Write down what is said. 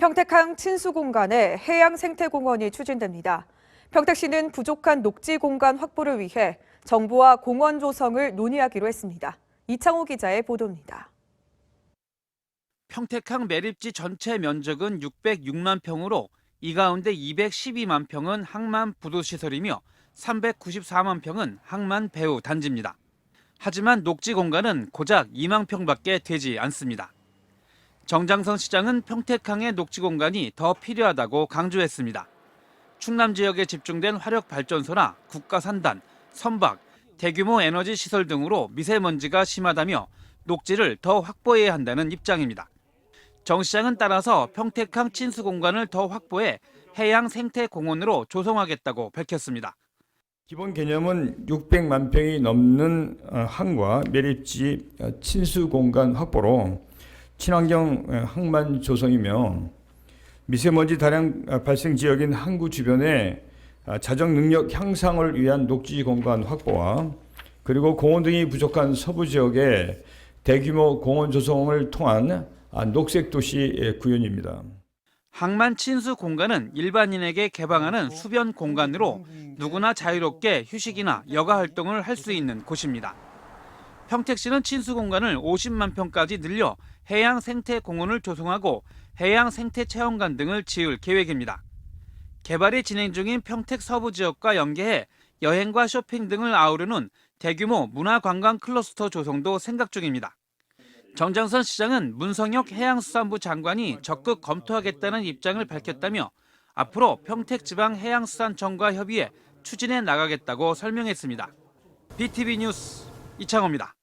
평택항 친수 공간에 해양 생태공원이 추진됩니다. 평택시는 부족한 녹지 공간 확보를 위해 정부와 공원 조성을 논의하기로 했습니다. 이창호 기자의 보도입니다. 평택항 매립지 전체 면적은 606만 평으로 이 가운데 212만 평은 항만 부도시설이며 394만 평은 항만 배후 단지입니다. 하지만 녹지 공간은 고작 2만 평밖에 되지 않습니다. 정장선 시장은 평택항의 녹지 공간이 더 필요하다고 강조했습니다. 충남 지역에 집중된 화력 발전소나 국가 산단, 선박, 대규모 에너지 시설 등으로 미세먼지가 심하다며 녹지를 더 확보해야 한다는 입장입니다. 정 시장은 따라서 평택항 친수 공간을 더 확보해 해양 생태 공원으로 조성하겠다고 밝혔습니다. 기본 개념은 600만 평이 넘는 어, 항과 매립지 어, 친수 공간 확보로 친환경 어, 항만 조성이며 미세먼지 다량 어, 발생 지역인 항구 주변에 어, 자정 능력 향상을 위한 녹지 공간 확보와 그리고 공원 등이 부족한 서부 지역에 대규모 공원 조성을 통한 아, 녹색 도시 예, 구현입니다. 항만 친수 공간은 일반인에게 개방하는 수변 공간으로 누구나 자유롭게 휴식이나 여가 활동을 할 수 있는 곳입니다. 평택시는 친수 공간을 50만 평까지 늘려 해양 생태 공원을 조성하고 해양 생태 체험관 등을 지을 계획입니다. 개발이 진행 중인 평택 서부 지역과 연계해 여행과 쇼핑 등을 아우르는 대규모 문화관광 클러스터 조성도 생각 중입니다. 정장선 시장은 문성혁 해양수산부 장관이 적극 검토하겠다는 입장을 밝혔다며 앞으로 평택지방해양수산청과 협의해 추진해 나가겠다고 설명했습니다. BTV 뉴스 이창호입니다.